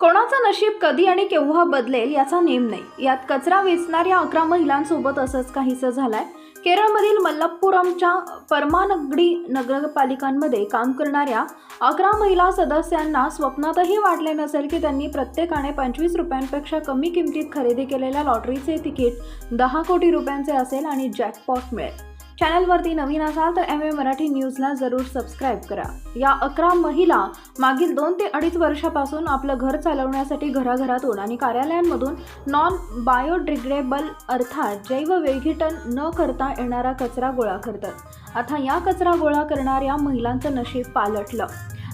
कोणाचं नशीब कधी आणि केव्हा बदलेल याचा नेम नाही. यात कचरा वेचणाऱ्या अकरा महिलांसोबत असंच काहीसं झालंय. केरळमधील मल्लप्पुरमच्या परमानगडी नगरपालिकांमध्ये काम करणाऱ्या अकरा महिला सदस्यांना स्वप्नातही वाटले नसेल की त्यांनी प्रत्येकाने पंचवीस रुपयांपेक्षा कमी किमतीत खरेदी केलेल्या लॉटरीचे तिकीट दहा कोटी रुपयांचे असेल आणि जॅकपॉट मिळेल. चॅनलवरती नवीन असाल तर एम ए मराठी न्यूजला जरूर सबस्क्राईब करा. या अकरा महिला मागील दोन ते अडीच वर्षापासून आपलं घर चालवण्यासाठी घराघरातून आणि कार्यालयांमधून नॉन बायोडिग्रेबल अर्थात जैवविघटन न करता येणारा कचरा गोळा करतात. आता या कचरा गोळा करणाऱ्या महिलांचं नशीब पालटलं.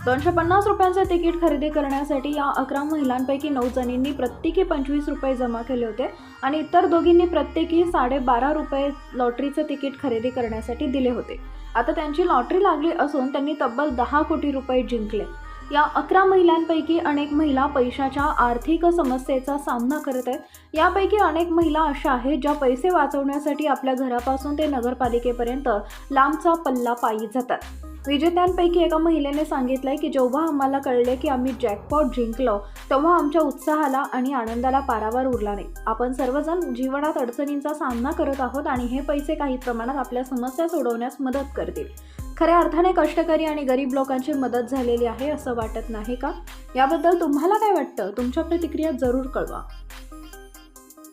दोनशे पन्नास रुपयांचे तिकीट खरेदी करण्यासाठी या अकरा महिलांपैकी नऊ जणींनी प्रत्येकी पंचवीस रुपये जमा केले होते आणि इतर दोघींनी प्रत्येकी साडेबारा रुपये लॉटरीचं तिकीट खरेदी करण्यासाठी दिले होते. आता त्यांची लॉटरी लागली असून त्यांनी तब्बल दहा कोटी रुपये जिंकले. या अकरा महिलांपैकी अनेक महिला पैशाच्या आर्थिक समस्येचा सामना करत आहेत. यापैकी अनेक महिला अशा आहेत ज्या पैसे वाचवण्यासाठी आपल्या घरापासून ते नगरपालिकेपर्यंत लांबचा पल्ला पायी जातात. विजेत्यांपैकी एका महिलेने सांगितलंय की जेव्हा आम्हाला कळले की आम्ही जॅकपॉट जिंकलो तेव्हा आमच्या उत्साहाला आणि आनंदाला पारावर उरला नाही. आपण सर्वजण जीवनात अडचणींचा सामना करत आहोत आणि हे पैसे काही प्रमाणात आपल्या समस्या सोडवण्यास मदत करतील. खऱ्या अर्थाने कष्टकरी आणि गरीब लोकांची मदत झालेली आहे असं वाटत नाही का? याबद्दल तुम्हाला काय वाटतं? तुमच्या प्रतिक्रिया जरूर कळवा.